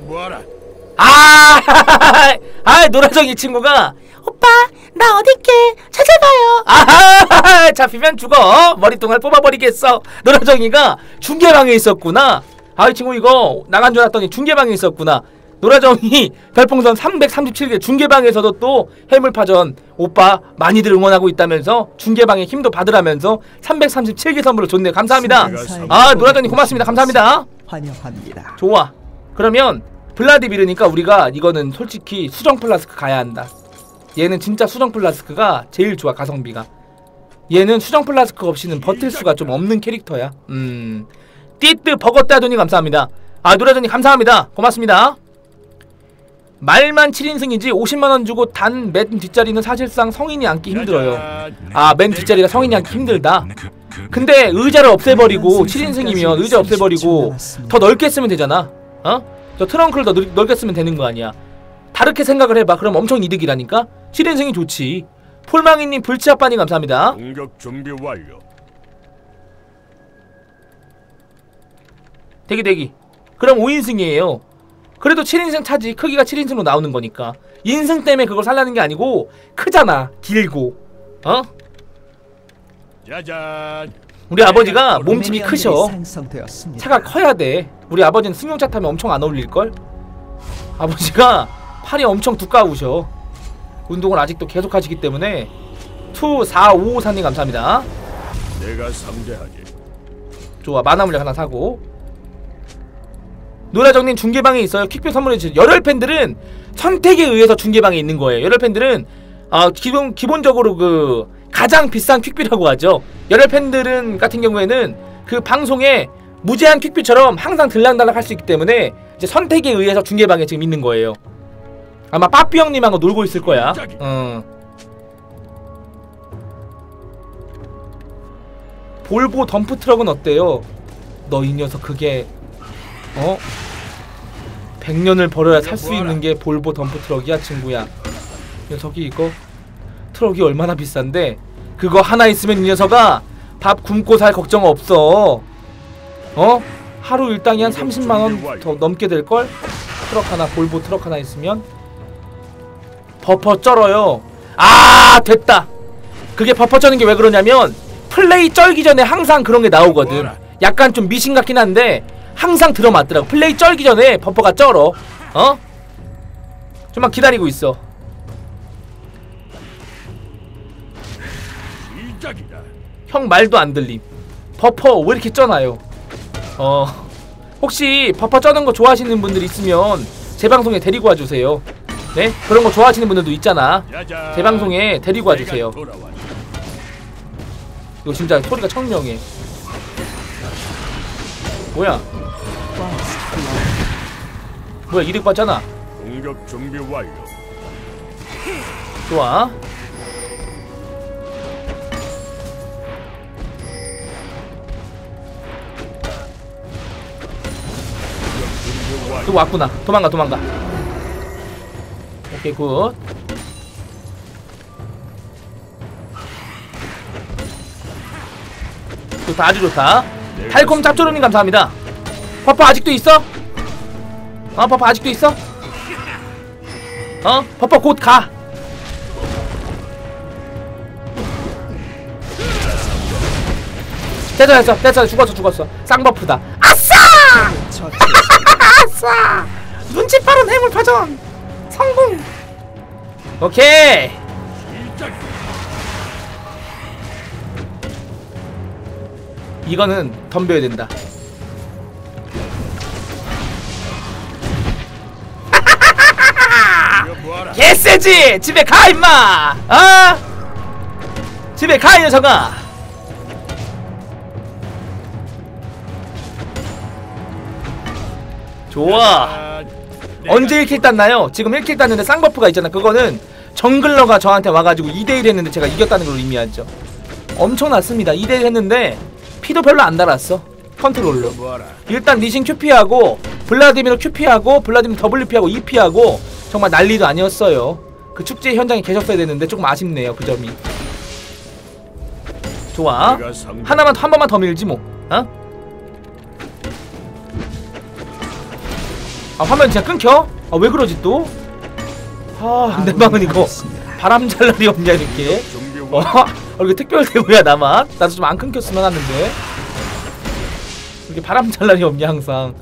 뭐하라 아, 아, 노라정 이 친구가 오빠 나 어딨게 찾아봐요. 아하, 잡히면 죽어. 머리통을 뽑아버리겠어. 노라정이가 중계방에 있었구나. 아, 이 친구 이거 나간 줄 알았더니 중계방에 있었구나. 노라정이 별풍선 337개 중계방에서도 또 해물파전 오빠 많이들 응원하고 있다면서 중계방에 힘도 받으라면서 337개 선물을 줬네요. 감사합니다. 아, 노라정님 고맙습니다. 감사합니다. 환영합니다. 좋아. 그러면 블라디미르니까 우리가 이거는 솔직히 수정 플라스크 가야 한다. 얘는 진짜 수정 플라스크가 제일 좋아 가성비가. 얘는 수정 플라스크 없이는 버틸 수가 좀 없는 캐릭터야. 음. 띠뜨 버거따돈이 감사합니다. 아 노래전이 감사합니다. 고맙습니다. 말만 7인승이지 50만원 주고 단 맨 뒷자리는 사실상 성인이 앉기 힘들어요. 아 맨 뒷자리가 성인이 앉기 힘들다. 근데 의자를 없애버리고 7인승이면 의자 없애버리고 더 넓게 쓰면 되잖아. 어? 저 트렁크를 더 넓- 넓게 쓰면 되는 거 아니야. 다르게 생각을 해봐. 그럼 엄청 이득이라니까. 7인승이 좋지. 폴망이님 불치아빠님 감사합니다. 공격 준비 완료 대기 대기. 그럼 5인승이에요. 그래도 7인승 차지. 크기가 7인승으로 나오는 거니까. 인승 때문에 그걸 살라는 게 아니고 크잖아. 길고. 어? 짜잔 우리 아버지가 몸집이 크셔. 차가 커야 돼. 우리 아버지는 승용차 타면 엄청 안 어울릴 걸. 아버지가 팔이 엄청 두꺼우셔. 운동을 아직도 계속 하시기 때문에 24554님 감사합니다. 내가 상대하지 좋아 만화 물약 하나 사고 노라정님 중계방에 있어요 퀵뷰 선물해 주세요 열혈 팬들은 선택에 의해서 중계방에 있는 거예요 열혈 팬들은 아 기본 기본적으로 그 가장 비싼 퀵뷰라고 하죠 열혈 팬들은 같은 경우에는 그 방송에 무제한 퀵뷰처럼 항상 들락날락 할 수 있기 때문에 이제 선택에 의해서 중계방에 지금 있는 거예요. 아마 빠삐 형님하고 놀고 있을 거야. 어. 볼보 덤프 트럭은 어때요? 너 이 녀석 그게 어? 100년을 벌어야 살 수 있는 게 볼보 덤프 트럭이야 친구야? 녀석이 이거 트럭이 얼마나 비싼데? 그거 하나 있으면 이 녀석아 밥 굶고 살 걱정 없어 어? 하루 일당이 한 30만원 더 넘게 될걸? 트럭 하나 볼보 트럭 하나 있으면? 버퍼 쩔어요. 아 됐다. 그게 버퍼 쩌는 게 왜 그러냐면 플레이 쩔기 전에 항상 그런 게 나오거든. 약간 좀 미신 같긴 한데 항상 들어맞더라고. 플레이 쩔기 전에 버퍼가 쩔어. 어? 좀만 기다리고 있어. 형 말도 안 들림. 버퍼 왜 이렇게 쩌나요 어. 혹시 버퍼 쩌는 거 좋아하시는 분들 있으면 제 방송에 데리고 와주세요. 네? 그런 거 좋아하시는 분들도 있잖아. 짜잔 제 방송에 데리고 와주세요. 이거 진짜 소리가 청명해. 뭐야? 뭐야 이득 받잖아. 공격 준비 완료. 좋아 또 왔구나. 도망가 도망가. 오케이 굿. 좋다 아주 좋다. 달콤 짭조름님 감사합니다. 퍼퍼 아직도 있어? 어 퍼퍼 아직도 있어? 어? 퍼퍼 곧가. 됐어 됐어 됐어. 죽었어 죽었어. 쌍버프다. 아싸! 아싸! 눈치 빠른 해물 파전 성공. 오케이. 이거는 덤벼야 된다. 개쎄지! 집에 가 임마! 아! 집에 가 이 녀석아! 좋아. 짜잔. 언제 1킬 땄나요? 지금 1킬 땄는데 쌍버프가 있잖아. 그거는 정글러가 저한테 와가지고 2대1 했는데 제가 이겼다는 걸 의미하죠. 엄청났습니다. 2대1 했는데 피도 별로 안 달았어. 컨트롤로. 뭐하라 일단 리신 QP하고 블라디미르 QP하고 블라디미르 WP하고 EP하고 정말 난리도 아니었어요. 그 축제 현장에 계셨어야 되는데 조금 아쉽네요. 그 점이. 좋아. 하나만 한 번만 더 밀지 뭐. 어? 아 화면 진짜 끊겨? 아 왜 그러지 또? 아내 방은 이거. 바람 잘 날이 없냐 이렇게 어? 완료. 어 이거 특별 대우야 나만? 나도 좀 안 끊겼으면 하는데 이렇게 바람 잘 날이 없냐 항상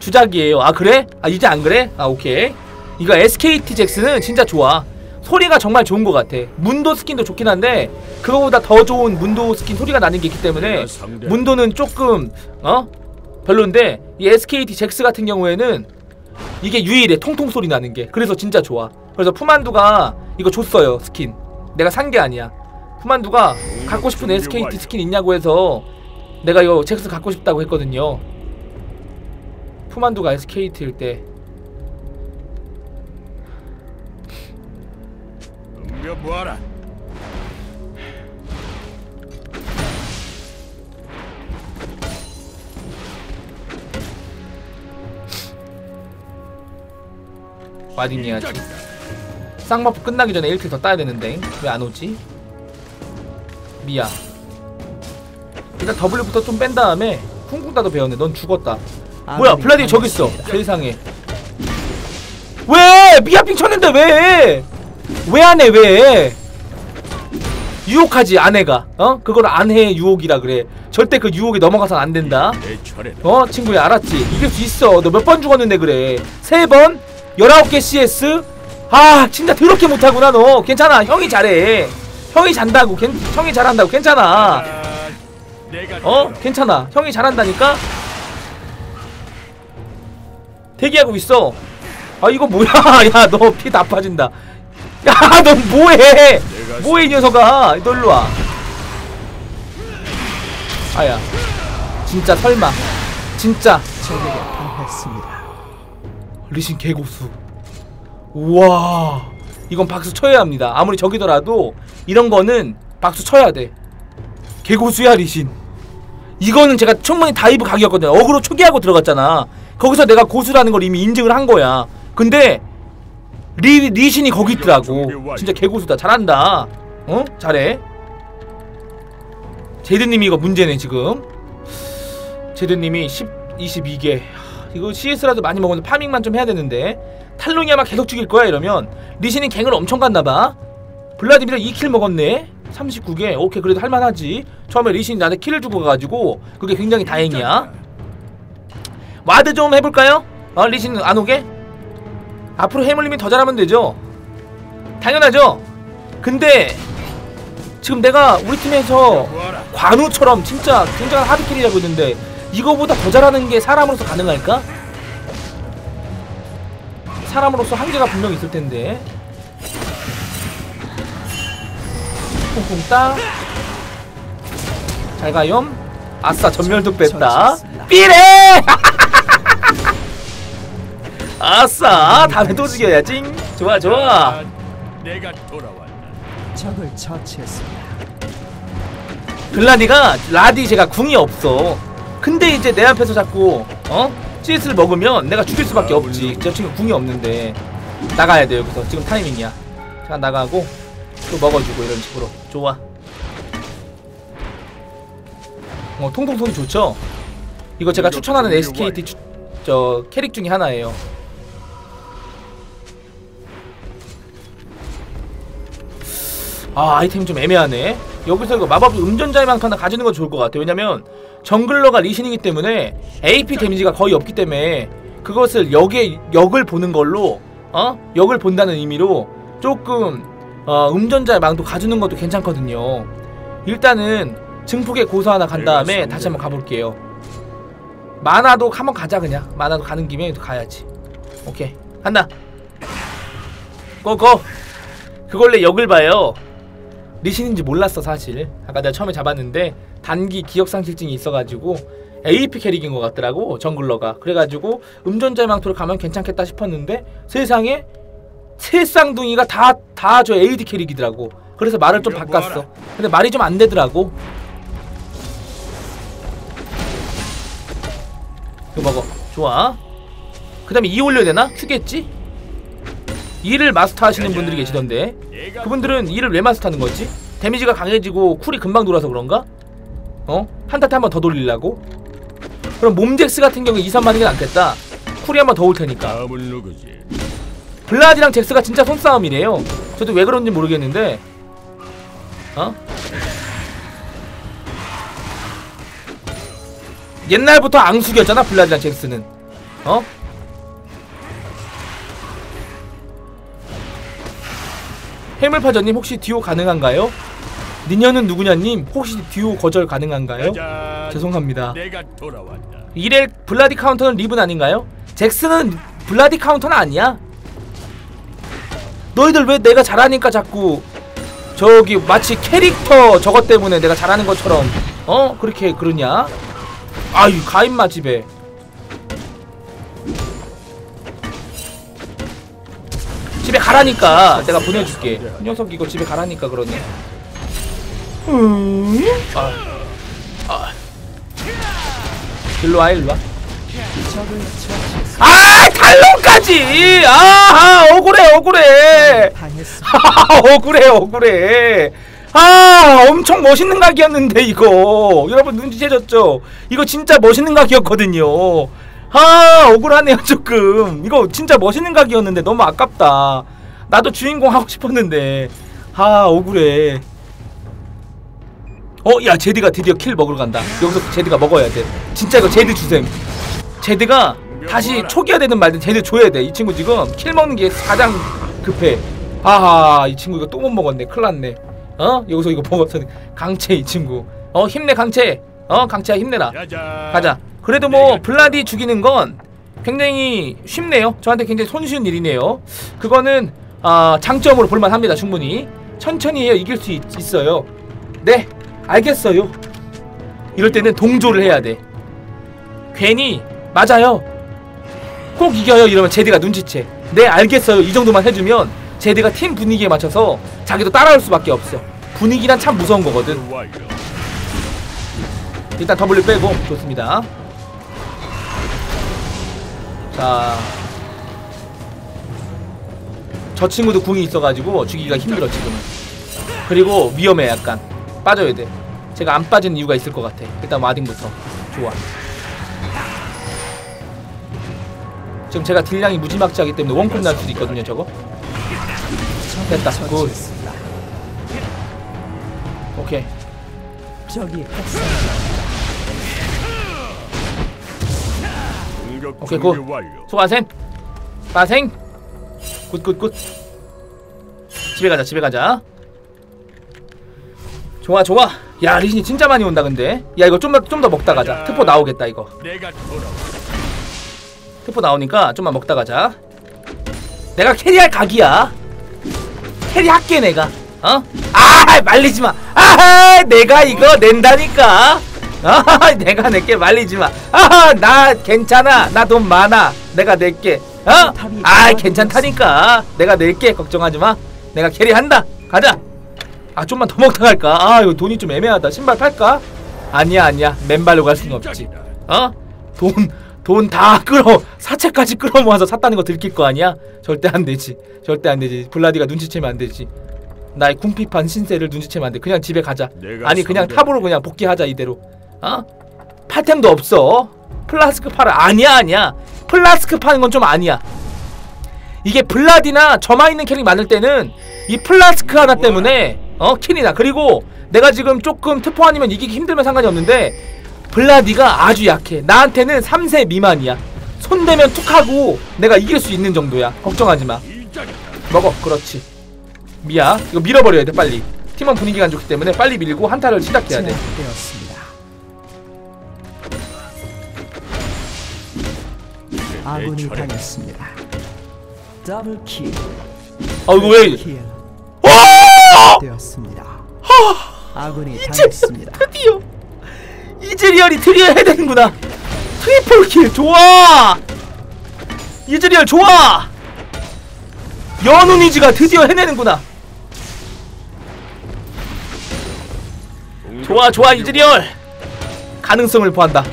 주작이에요 아 그래? 아 이제 안 그래? 아 오케이 이거 SKT 잭스는 진짜 좋아 소리가 정말 좋은 것 같아 문도 스킨도 좋긴 한데 그거보다 더 좋은 문도 스킨 소리가 나는 게 있기 때문에 문도는 조금 어? 별론데 이 SKT 잭스 같은 경우에는 이게 유일해 통통 소리 나는 게. 그래서 진짜 좋아. 그래서 푸만두가 이거 줬어요 스킨. 내가 산 게 아니야. 푸만두가 갖고 싶은 SKT 스킨 있냐고 해서 내가 이거 잭스 갖고 싶다고 했거든요. 푸만두가 SKT일 때 덤벼보아라. 마딘 해야지 쌍버프 끝나기 전에 1킬 더 따야 되는데. 왜 안 오지? 미야. 일단 W부터 좀 뺀 다음에 쿵쿵 따도 배웠네. 넌 죽었다. 뭐야 아군이 블라디 저기 있어. 세상에. 왜? 미아핑 쳤는데 왜? 왜 안 해 왜? 유혹하지 아내가. 어? 그걸 안해 유혹이라 그래. 절대 그 유혹에 넘어가선 안 된다. 내 차례. 어 친구야 알았지? 이길 수 있어. 너 몇 번 죽었는데 그래? 세번 열아홉 개 CS 아 진짜 더럽게 못하구나 너. 괜찮아. 형이 잘해. 형이 잔다고. 괜, 형이 잘한다고. 괜찮아. 어? 괜찮아. 형이 잘한다니까? 대기하고 있어. 아 이거 뭐야? 야 너 피 다 빠진다. 야 너 뭐해? 뭐해 이 녀석아? 너 일로와. 아야. 진짜 설마. 진짜. 적에게 당했습니다. 리신 개고수. 우와. 이건 박수 쳐야 합니다. 아무리 적이더라도 이런 거는 박수 쳐야 돼. 개고수야 리신. 이거는 제가 충분히 다이브 각이었거든요. 어그로 초기하고 들어갔잖아. 거기서 내가 고수라는 걸 이미 인증을 한 거야. 근데 리, 리신이 거기 있더라고. 진짜 개고수다. 잘한다. 어? 잘해. 제드님이 이거 문제네 지금. 제드님이 10, 22개 이거 CS라도 많이 먹었는데 파밍만 좀 해야 되는데 탈로니아만 계속 죽일 거야 이러면 리신이 갱을 엄청 갔나봐 블라디미르 2킬 먹었네 39개 오케이 그래도 할만하지 처음에 리신이 나한테 킬을 주고 가가지고 그게 굉장히 다행이야 와드 좀 해볼까요? 어 리신 안 오게? 앞으로 해물님이 더 잘하면 되죠 당연하죠 근데 지금 내가 우리 팀에서. 관우처럼 진짜 굉장한 하드캐리라고 있는데 이거보다 더 잘하는 게 사람으로서 가능할까? 사람으로서 한계가 분명 있을 텐데 콩콩 따잘 가염 아싸 전멸도 뺐다. 삐래 아싸 다음에 또 죽여야지 좋아 좋아 아, 내가 돌아왔다. 적을 처치했습니다. 블라디가 라디 제가 궁이 없어. 근데 이제 내 앞에서 자꾸 어 CS를 먹으면 내가 죽일 수밖에 없지. 저 친구 궁이 없는데 나가야 돼 여기서 지금 타이밍이야. 자 나가고 또 먹어주고 이런 식으로 좋아. 어 통통 소리 좋죠. 이거 제가 추천하는 SKT 추, 저 캐릭 중에 하나예요. 아 아이템이 좀 애매하네 여기서 이거 마법 음전자의 망토 하나 가지는 거 좋을 것 같아 왜냐면 정글러가 리신이기 때문에 AP 데미지가 거의 없기 때문에 그것을 역의 역을 보는 걸로 어? 역을 본다는 의미로 조금 어, 음전자의 망토 가주는 것도 괜찮거든요. 일단은 증폭의 고수 하나 간 다음에 다시 한번 가볼게요. 만화도 한번 가자 그냥. 만화도 가는 김에 가야지. 오케이. 간다. 고고. 그걸로 역을 봐요. 리신인지 몰랐어 사실. 아까 내가 처음에 잡았는데 단기 기억상실증이 있어가지고 AP 캐릭인 것 같더라고 정글러가 그래가지고 음전자의 망토를 가면 괜찮겠다 싶었는데 세상에 세 쌍둥이가 다 다 저 AD 캐릭이더라고 그래서 말을 좀 바꿨어? 근데 말이 좀 안 되더라고 이거 먹어 좋아 그 다음에 2 올려야 되나? 큐겠지? 2를 마스터 하시는 분들이 계시던데 그분들은 2를 왜 마스터 하는 거지? 데미지가 강해지고 쿨이 금방 돌아서 그런가? 어? 한타때 한번 더 돌리려고? 그럼 몸잭스 같은 경우에 2, 3 하는 게 낫겠다 쿨이 한번 더 올 테니까? 블라디랑 잭스가 진짜 손싸움이래요 저도 왜 그런지 모르겠는데 어? 옛날부터 앙숙이었잖아 블라디랑 잭스는 어? 해물파전님 혹시 듀오 가능한가요? 니녀는 누구냐님 혹시 듀오 거절 가능한가요? 죄송합니다. 이래 블라디 카운터는 리븐 아닌가요? 잭스는 블라디 카운터는 아니야. 너희들 왜 내가 잘하니까 자꾸 저기 마치 캐릭터 저것 때문에 내가 잘하는 것처럼 어 그렇게 그러냐? 아유 가인마 집에 집에 가라니까 내가 보내줄게 이 녀석 이거 집에 가라니까 그러네 음? 아, 아. 일로 와 일로 와. 아 탈론까지 아 억울해 억울해. 아 억울해 억울해 아 엄청 멋있는 각이었는데 이거 여러분 눈치채셨죠 이거 진짜 멋있는 각이었거든요 아 억울하네요 조금 이거 진짜 멋있는 각이었는데 너무 아깝다 나도 주인공 하고 싶었는데 아 억울해 어 야 제드가 드디어 킬 먹으러 간다. 여기서 제드가 먹어야 돼. 진짜 이거 제드 주셈. 제드가 다시 초기화되든 말든 제드 줘야 돼. 이 친구 지금 킬 먹는 게 가장 급해. 아하 이 친구 이거 또 못 먹었네. 큰일 났네. 어? 여기서 이거 먹었어 강채 이 친구. 어 힘내 강채. 어 강채야 힘내라. 가자. 그래도 뭐 블라디 죽이는 건 굉장히 쉽네요. 저한테 굉장히 손쉬운 일이네요. 그거는 아 장점으로 볼만합니다 충분히. 천천히 해요 이길 수 있, 있어요. 네 알겠어요. 이럴 때는 동조를 해야 돼. 괜히 맞아요. 꼭 이겨요. 이러면 제드가 눈치채. 네 알겠어요. 이 정도만 해주면 제드가 팀 분위기에 맞춰서 자기도 따라올 수밖에 없어. 분위기란 참 무서운 거거든. 일단 W 빼고. 좋습니다. 자, 저 친구도 궁이 있어가지고 죽이기가 힘들어 지금은. 그리고 위험해 약간 빠져야 돼. 제가 안 빠진 이유가 있을 것 같아. 일단 와딩부터 좋아. 지금 제가 딜량이 무지막지하기 때문에 원콤 날 수도 있거든요 저거. 됐다. 굿. 오케이. 공격 오케이. 완료. 수고하셈 빠생 굿굿굿 집에 가자 집에 가자 좋아 좋아. 야 리신이 진짜 많이 온다 근데. 야 이거 좀더 좀 더 먹다 가자. 특포 나오겠다 이거. 내가. 특포 나오니까 좀만 먹다 가자. 내가 캐리할 각이야. 캐리할게 내가. 어? 아 말리지마. 아 내가 이거 낸다니까. 아 내가 낼게 말리지마. 아나 괜찮아. 나 돈 많아. 내가 낼게. 어? 아 괜찮다니까. 내가 낼게. 걱정하지마. 내가 캐리한다. 가자 아 좀만 더 먹다 갈까 아 이거 돈이 좀 애매하다 신발 팔까 아니야 아니야 맨발로 갈 수는 없지. 어? 돈, 돈 다 끌어, 사채까지 끌어 모아서 샀다는 거 들킬 거 아니야? 절대 안 되지. 절대 안 되지. 블라디가 눈치채면 안 되지. 나의 궁핍한 신세를 눈치채면 안 돼. 그냥 집에 가자. 아니, 그냥 탑으로 그냥 복귀하자, 이대로. 어? 팔템도 없어. 플라스크 팔아. 아니야, 아니야. 플라스크 파는 건 좀 아니야. 이게 블라디나 점화 있는 캐릭 많을 때는 이 플라스크 하나 때문에 어 킬이나 그리고 내가 지금 조금 트포 아니면 이기기 힘들면 상관이 없는데 블라디가 아주 약해 나한테는 3세 미만이야 손대면 툭하고 내가 이길 수 있는 정도야 걱정하지 마이 짝이다. 먹어 그렇지 미야 이거 밀어버려야 돼 빨리 팀원 분위기가 안 좋기 때문에 빨리 밀고 한타를 시작해야 돼. 아군이. 당했습니다. 더블 킬. 어 이거 왜! 되었습니다. 아군이 이제 당했습니다. 드디어 이즈리얼이 드디어 해내는구나. 트리플 킬 좋아! 이즈리얼 좋아! 연운이즈가 드디어 해내는구나. 좋아 좋아 이즈리얼. 가능성을 보한다.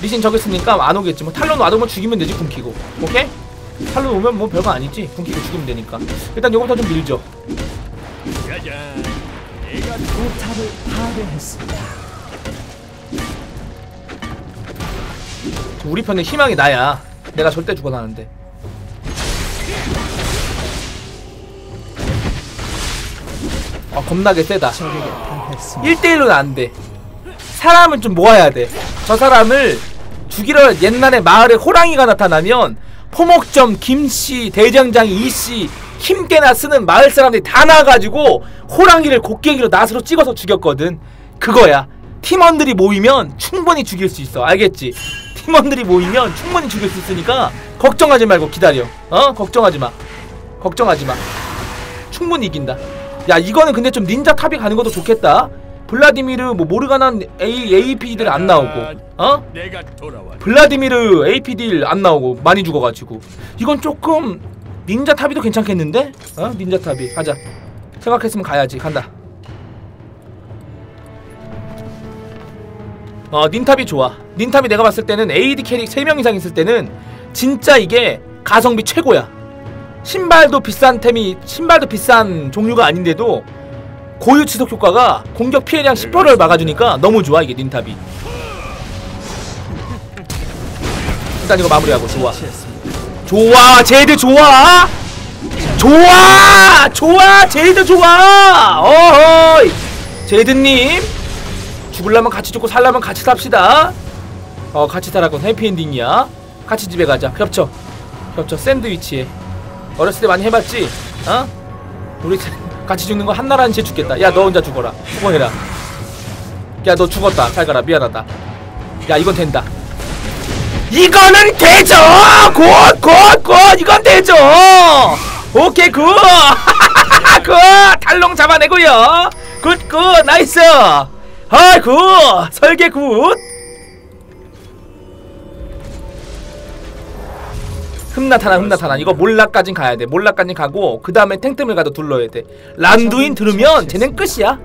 리신 저기 있으니까 안 오겠지. 뭐 탈론 와도면 죽이면 되지 궁키고. 오케이? 탈론 오면 뭐 별거 아니지. 궁키고 죽이면 되니까. 일단 요거부터 좀 밀죠. 포탑을 파괴했습니다. 우리 편에 희망이 나야. 내가 절대 죽어나는데. 아 겁나게 세다. 적에게 당했습니다. 1대1로는 안 돼. 사람을 좀 모아야 돼 저 사람을 죽이러 옛날에 마을에 호랑이가 나타나면 포목점 김씨 대장장 이씨 힘께나 쓰는 마을 사람들이 다 나가지고 호랑이를 곡괭이로 낫으로 찍어서 죽였거든. 그거야. 팀원들이 모이면 충분히 죽일 수 있어. 알겠지? 팀원들이 모이면 충분히 죽일 수 있으니까 걱정하지 말고 기다려. 어? 걱정하지 마. 걱정하지 마. 충분히 이긴다. 야 이거는 근데 좀 닌자 탑이 가는 것도 좋겠다. 블라디미르 뭐 모르가나 A AP들 안 나오고. 어? 블라디미르 AP들 안 나오고 많이 죽어가지고. 이건 조금 닌자 탑이도 괜찮겠는데? 어? 닌자 탑이 가자. 생각했으면 가야지 간다. 어 닌탑이 좋아. 닌탑이 내가 봤을 때는 AD 캐릭 3명 이상 있을 때는 진짜 이게 가성비 최고야. 신발도 비싼 템이 신발도 비싼 종류가 아닌데도 고유 지속 효과가 공격 피해량 10%를 막아주니까 너무 좋아 이게 닌탑이 일단 이거 마무리하고 좋아 좋아 제이드 좋아 좋아 좋아 제이드 좋아 어허이 제이드님 죽을라면 같이 죽고 살라면 같이 삽시다 어 같이 살았건 해피엔딩이야 같이 집에 가자 겹쳐 겹쳐 샌드위치에 어렸을 때 많이 해봤지? 어? 우리 같이 죽는 거 한나라는 채 죽겠다. 야, 너 혼자 죽어라. 수고해라. 야, 너 죽었다. 잘 가라. 미안하다. 야, 이건 된다. 이거는 되죠! 굿, 굿, 굿! 이건 되죠! 오케이, 굿! 굿! 탈롱 잡아내고요. 굿, 굿! 나이스! 아, 굿! 설계 굿! 흠나타나 흠나타나 이거 몰락까진 가야 돼 몰락까진 가고 그 다음에 탱템을 가도 둘러야 돼 란두인 들으면 쟤넨 끝이야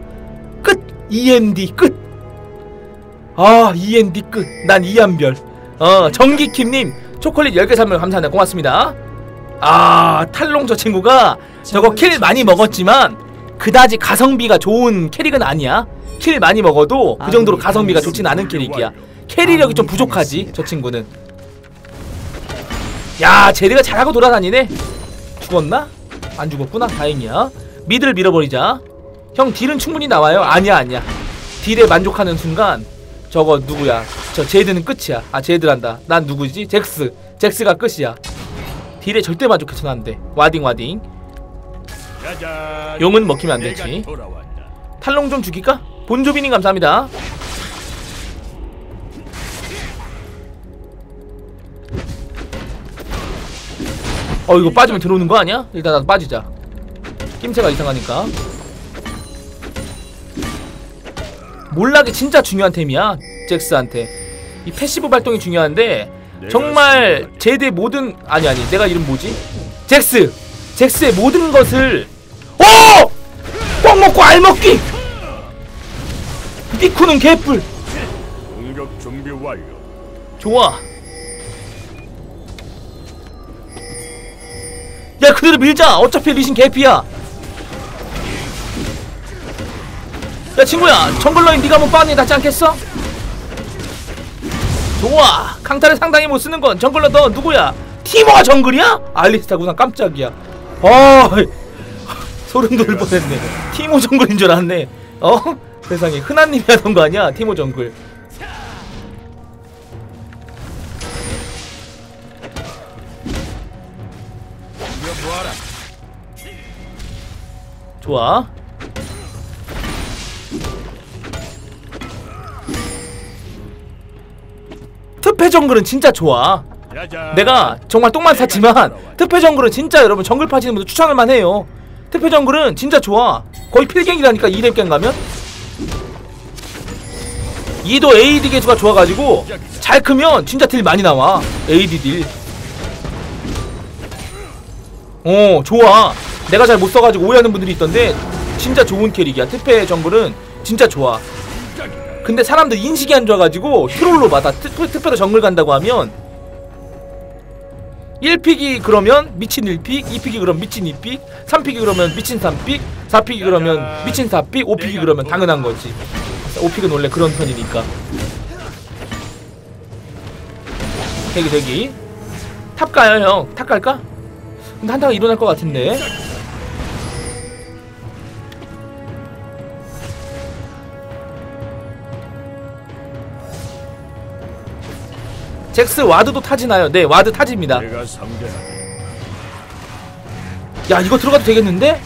끝 END 끝 아 END 끝난 이한별 어 정기킴님 초콜릿 10개 선물 감사합니다. 고맙습니다. 아 탈롱 저 친구가 저거 킬 많이 먹었지만 그다지 가성비가 좋은 캐릭은 아니야. 킬 많이 먹어도 그 정도로 가성비가 좋진 않은 캐릭이야. 캐리력이 좀 부족하지 저 친구는. 야 제리가 잘하고 돌아다니네. 죽었나? 안 죽었구나. 다행이야. 미드를 밀어버리자. 형 딜은 충분히 나와요. 아니야 아니야. 딜에 만족하는 순간 저거 누구야 저 제드는 끝이야 아 제드란다 난 누구지? 잭스 잭스가 끝이야 딜에 절대 만족해서는 안돼 와딩 와딩. 용은 먹히면 안 내가 되지. 돌아왔다. 탈롱 좀 죽일까? 본조비님 감사합니다 어 이거 빠지면 들어오는 거 아니야? 일단 나도 빠지자 낌새가 이상하니까 몰락이 진짜 중요한 템이야 잭스한테. 이 패시브 발동이 중요한데 정말 제드의 모든 아니 아니 내가 이름 뭐지? 잭스! 잭스의 모든 것을 오! 꽉 먹고 알 먹기! 니쿠는 개뿔! 공격 준비 완료. 좋아. 야 그대로 밀자! 어차피 리신 개피야 야 친구야 정글러인 네가 한번 빠니 낫지 않겠어? 좋아 강타를 상당히 못 쓰는 건 정글러 너 누구야? 티모가 정글이야? 알리스타구나 깜짝이야 어 소름 돋을 뻔했네 티모 정글인 줄 알았네 어? 세상에 흔한 님이 하던 거 아니야 티모 정글? 좋아. 특패 정글은 진짜 좋아. 내가 정말 똥만 샀지만 특패 정글은 진짜 여러분 정글 파시는 분들 추천할 만해요. 특패 정글은 진짜 좋아. 거의 필갱이라니까 2렙갱 가면. 이도 AD 개수가 좋아가지고 잘 크면 진짜 딜 많이 나와. AD 딜. 어 좋아. 내가 잘 못 써가지고 오해하는 분들이 있던데 진짜 좋은 캐릭이야. 특패 정글은 진짜 좋아. 근데 사람들 인식이 안 좋아가지고 트롤로 받아 특- 특패로 정글 간다고 하면 1픽이 그러면 미친 1픽 2픽이 그러면 미친 2픽 3픽이 그러면 미친 3픽 4픽이 그러면 미친 4픽 5픽이 그러면 당연한 거지 5픽은 원래 그런 편이니까 대기 대기 탑 가요 형. 탑 갈까? 근데 한타가 일어날 것 같은데. 잭스 와드도 타지나요? 네 와드 상대하리. 야 이거 들어가도 되겠는데?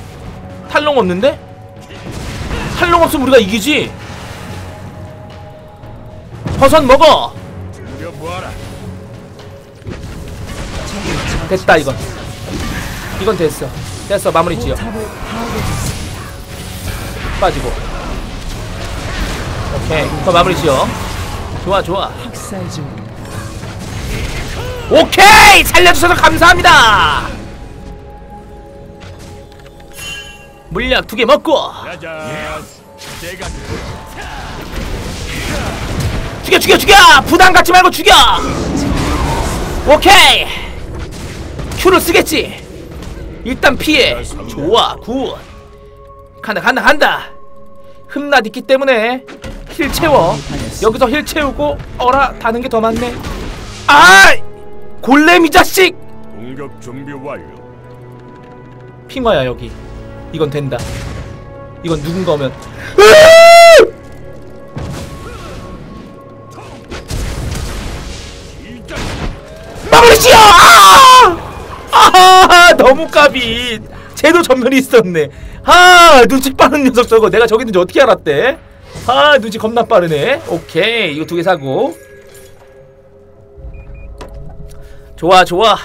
탈롱 없는데? 탈롱 없으면 우리가 이기지 버섯 먹어. 됐다 이건 이건 됐어 됐어 마무리 지어. 빠지고 오케이 그거 마무리 지어 좋아 좋아 학살. 오케이! 살려주셔서 감사합니다! 물약 두 개 먹고! 죽여 죽여 죽여! 부담 갖지 말고 죽여! 오케이! 큐를 쓰겠지? 일단 피해. 좋아 굿. 간다 간다 간다. 흠낮 있기 때문에 힐 채워. 여기서 힐 채우고 어라 다는 게 더 많네. 아 골렘 이 자식! 공격 준비 완료. 핑화야 여기. 이건 된다. 이건 누군가 오면 시작. 마무리 지어! 아! 아 너무 까비. 쟤도 전면이 있었네. 아 눈치 빠른 녀석 저거. 내가 저기 있는지 어떻게 알았대? 아 눈치 겁나 빠르네. 오케이. 이거 두 개 사고 좋아 좋아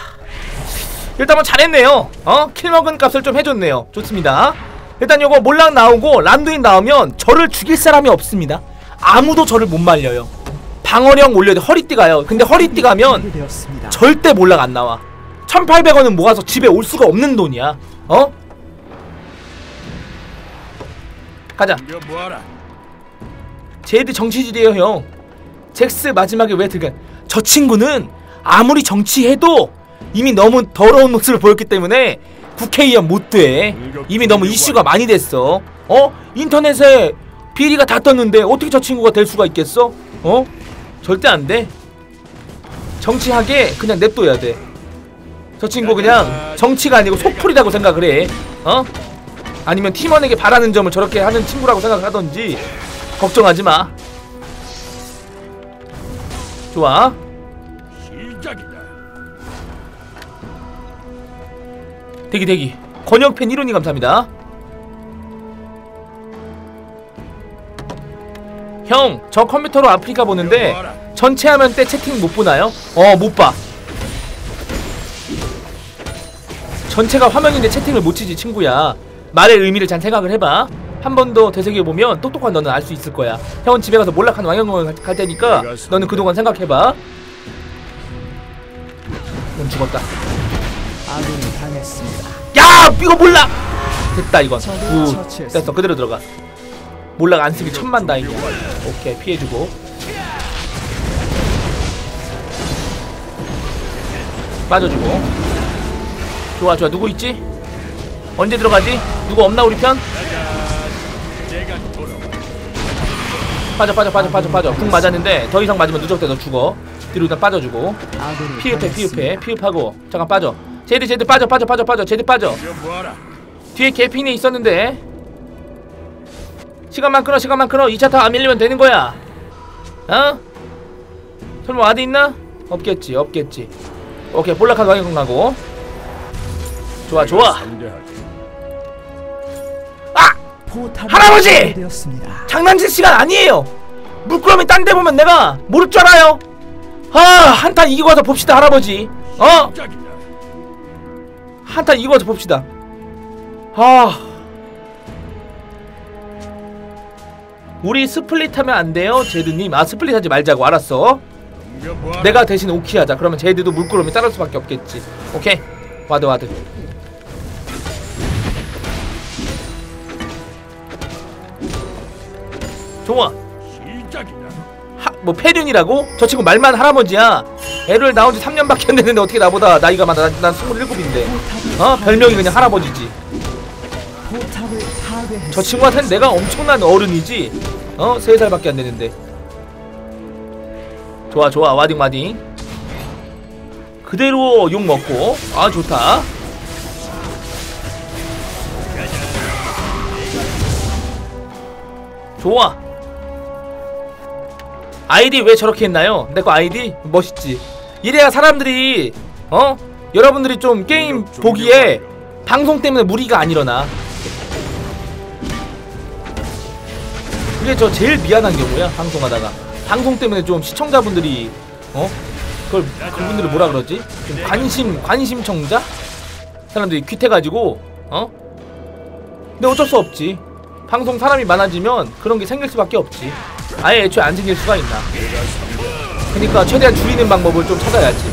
일단 뭐 잘했네요 어? 킬 먹은 값을 좀 해줬네요 좋습니다 일단 요거 몰락 나오고 란두인 나오면 저를 죽일 사람이 없습니다 아무도 저를 못 말려요 방어력 올려야 돼 허리띠 가요 근데 허리띠 가면. 절대 몰락 안 나와. 1,800원은 모아서 집에 올 수가 없는 돈이야. 어? 가자. 제드 정치질이에요, 형. 잭스 마지막에 왜 들가? 저 친구는 아무리 정치해도 이미 너무 더러운 모습을 보였기 때문에 국회의원 못 돼. 이미 너무 이슈가 많이 됐어. 어? 인터넷에 비리가 다 떴는데 어떻게 저 친구가 될 수가 있겠어? 어? 절대 안 돼. 정치하게 그냥 냅둬야 돼. 저 친구 그냥 정치가 아니고 속풀이라고 생각을 해. 어? 아니면 팀원에게 바라는 점을 저렇게 하는 친구라고 생각하던지 걱정하지 마. 좋아. 시작이다. 대기 대기. 권영팬 1호님 감사합니다. 형, 저 컴퓨터로 아프리카 보는데 전체 화면 때 채팅 못 보나요? 어, 못 봐. 전체가 화면인데 채팅을 못 치지 친구야. 말의 의미를 잘 생각을 해봐. 한 번 더 되새겨 보면 똑똑한 너는 알 수 있을 거야. 형은 집에 가서 몰락하는 왕영을 갈- 갈 테니까 너는 그동안 생각해봐. 넌 죽었다. 아군이 당했습니다. 야 이거 몰락 됐다 이건 처치했습니다. 됐어 그대로 들어가. 몰락 안 쓰기 천만 다행이야. 오케이 피해주고. 빠져주고. 좋아 좋아. 누구 있지? 언제 들어가지? 누구 없나 우리 편. 빠져 빠져 빠져 빠져 빠져. 궁 맞았는데 더 이상 맞으면 누적돼 너 죽어 뒤로 일단 빠져주고 아군이 피흡해 당했습니다. 피흡해 피흡하고 잠깐 빠져 제드 제드 빠져 빠져 빠져 빠져 제드 빠져. 뒤에 개핀이 있었는데 시간만 끌어 시간만 끌어 2차 타 안 밀리면 되는 거야 어? 설마 와드 있나? 없겠지 없겠지 오케이 볼락한 왕형 나고 좋아 좋아. 아! 할아버지! 장난칠 시간 아니에요 물끄러미 딴 데 보면 내가 모를 줄 알아요 아 한탄 이기고 와서 봅시다 할아버지. 어? 한탄 이기고 와서 봅시다. 아. 우리 스플릿 하면 안 돼요 제드님? 아 스플릿 하지 말자고. 알았어. 내가 대신 오키 하자. 그러면 제드도 물구름이 따를 수밖에 없겠지. 오케이. 와드 와드. 좋아 뭐 패륜이라고? 저 친구 말만 할아버지야. 애를 낳은 지 3년밖에 안 됐는데 어떻게 나보다 나이가 많아? 난, 난 27인데. 어? 별명이 그냥 할아버지지. 저 친구한테는 내가 엄청난 어른이지. 어? 3살밖에 안 되는데. 좋아 좋아. 와딩 와딩. 그대로 욕 먹고. 아 좋다. 좋아 아이디 왜 저렇게 했나요? 내 거 아이디? 멋있지. 이래야 사람들이 어? 여러분들이 좀 게임 보기에 방송 때문에 무리가 안 일어나? 그게 저 제일 미안한 경우야 방송하다가? 방송 때문에 좀 시청자분들이 어? 그걸 그분들을 뭐라 그러지? 좀 관심 관심청자? 사람들이 귀태가지고 어? 근데 어쩔 수 없지. 방송 사람이 많아지면 그런 게 생길 수밖에 없지 아예 애초에 안 생길 수가 있나. 그러니까 최대한 줄이는 방법을 좀 찾아야지.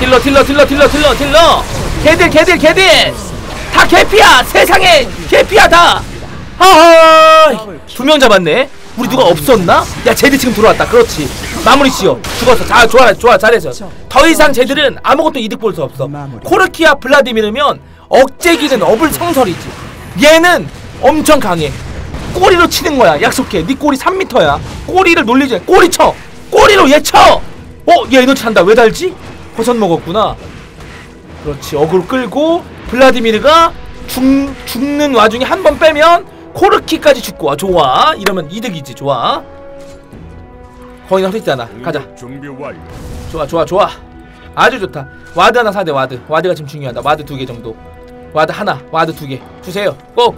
딜러 딜러 딜러 딜러 딜러 딜러! 개들 개들 개들! 다 개피야! 세상에 개피야 다! 하하 두명 잡았네? 우리 누가 없었나? 야 쟤들 지금 들어왔다. 그렇지. 마무리 지어. 죽었어 자 좋아 좋아. 잘했어 더 이상 쟤들은 아무것도 이득 볼 수 없어. 코르키아 블라디미르면 억제기는 어불 성설이지 얘는 엄청 강해. 꼬리로 치는 거야 약속해. 네 꼬리 3m야. 꼬리를 놀리지 꼬리 쳐! 꼬리로 얘 쳐! 어? 얘 에너지 찬다. 왜 달지? 버섯 먹었구나. 그렇지. 어그로 끌고 블라디미르가 죽, 죽는 와중에 한 번 빼면 코르키까지 죽고 아, 좋아. 이러면 이득이지. 좋아. 거의 흐릿잖아. 가자. 완료. 좋아 좋아 좋아. 아주 좋다. 와드 하나 사대 와드. 와드가 지금 중요하다. 와드 두 개 정도 와드 하나 와드 두 개 주세요. 꼭